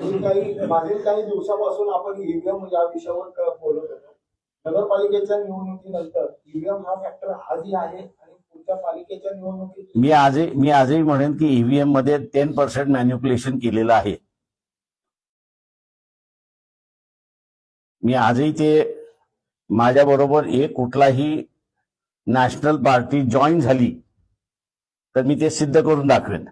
मागील काही मागील काही दिवसापासून आपण ईव्हीएम या विषयावर बोलत होतो. नगरपालिकेच्या निवडणुकीनंतर ईव्हीएम हा फॅक्टर आधी आहे आणि पुढच्या पालिकेच्या निवडणुकीत मी आजही मी आजही म्हणेन की ईव्हीएममध्ये टेन पर्सेंट मॅन्युप्युलेशन केलेलं आहे. मी आजही ते माझ्या बरोबर एक कुठलाही नॅशनल पार्टी जॉईन झाली तर मी ते सिद्ध करून दाखवेन.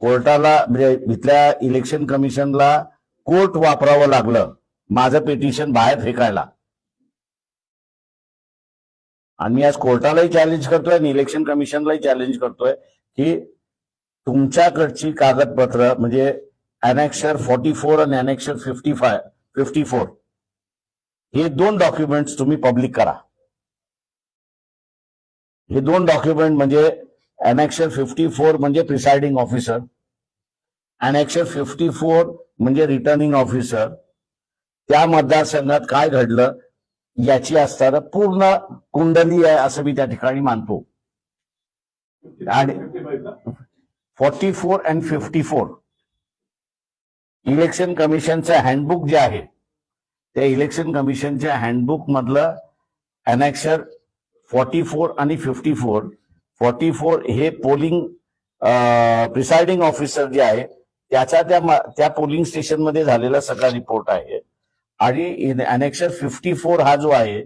कोर्टाला म्हणजे इथल्या इलेक्शन कमिशनला कोर्ट वापरावं लागलं. माझं पिटिशन बाहेर फेकायला. आणि मी आज कोर्टालाही चॅलेंज करतोय आणि इलेक्शन कमिशनलाही चॅलेंज करतोय की तुमच्याकडची कागदपत्र म्हणजे अनेक्शर फॉर्टी फोर आणि annexure fifty five fifty four हे दोन डॉक्युमेंट्स तुम्ही पब्लिक करा. हे दोन डॉक्युमेंट म्हणजे अनेक्शर फिफ्टी फोर म्हणजे presiding officer annexure fifty four म्हणजे रिटर्निंग ऑफिसर त्या मतदारसंघात काय घडलं? याची असताना पूर्ण कुंडली आहे असं मी त्या ठिकाणी मानतो. आणि forty four and fifty four election कमिशनचं handbook जे आहे त्या इलेक्शन कमिशनच्या हँडबुक मधलं अनेक्शर फॉर्टी फोर आणि फिफ्टी फोर फॉर्टी फोर हे पोलिंग प्रिसाइडिंग ऑफिसर जे आहे त्याचा त्या त्या पोलिंग स्टेशनमध्ये झालेला सगळा रिपोर्ट आहे. आणि अनेक्शन फिफ्टी फोर हा जो आहे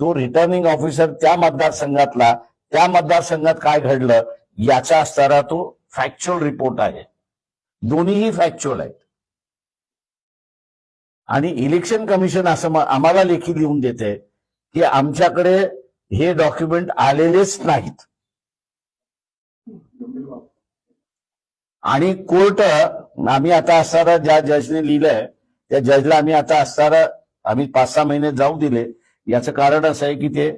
तो रिटर्निंग ऑफिसर त्या मतदारसंघातला त्या मतदारसंघात काय घडलं याचा असणारा तो फॅक्च्युअल रिपोर्ट आहे. दोन्हीही फॅक्च्युअल आहेत. आणि इलेक्शन कमिशन असं आम्हाला लेखी लिहून देते की आमच्याकडे हे डॉक्युमेंट आलेलेच नाहीत. हो. आणि कोर्ट आम्ही आता असणारा ज्या जजने लिहिलंय त्या जजला आम्ही आता असणारा आम्ही पाच सहा महिने जाऊ दिले. याचं कारण असं आहे की ते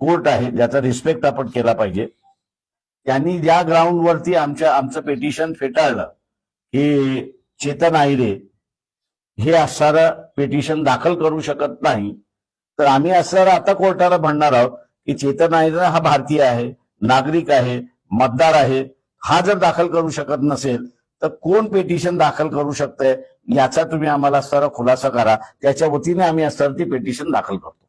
कोर्ट आहे ज्याचा रिस्पेक्ट आपण केला पाहिजे. त्यांनी ज्या ग्राउंडवरती आमच्या आमचं पेटिशन फेटाळलं की चेतन आहिरे हे असणारं पेटिशन दाखल करू शकत नाही तर आम्ही असणारं आता कोर्टाला म्हणणार आहोत की चेतन आहिरे हा भारतीय आहे नागरिक आहे मतदार आहे हा जर दाखल करू शकत नसेल तर कोण पेटिशन दाखल करू शकतंय याचा तुम्ही आम्हाला सर खुलासा करा. त्याच्या वतीने आम्ही सर ती पेटिशन दाखल करतो.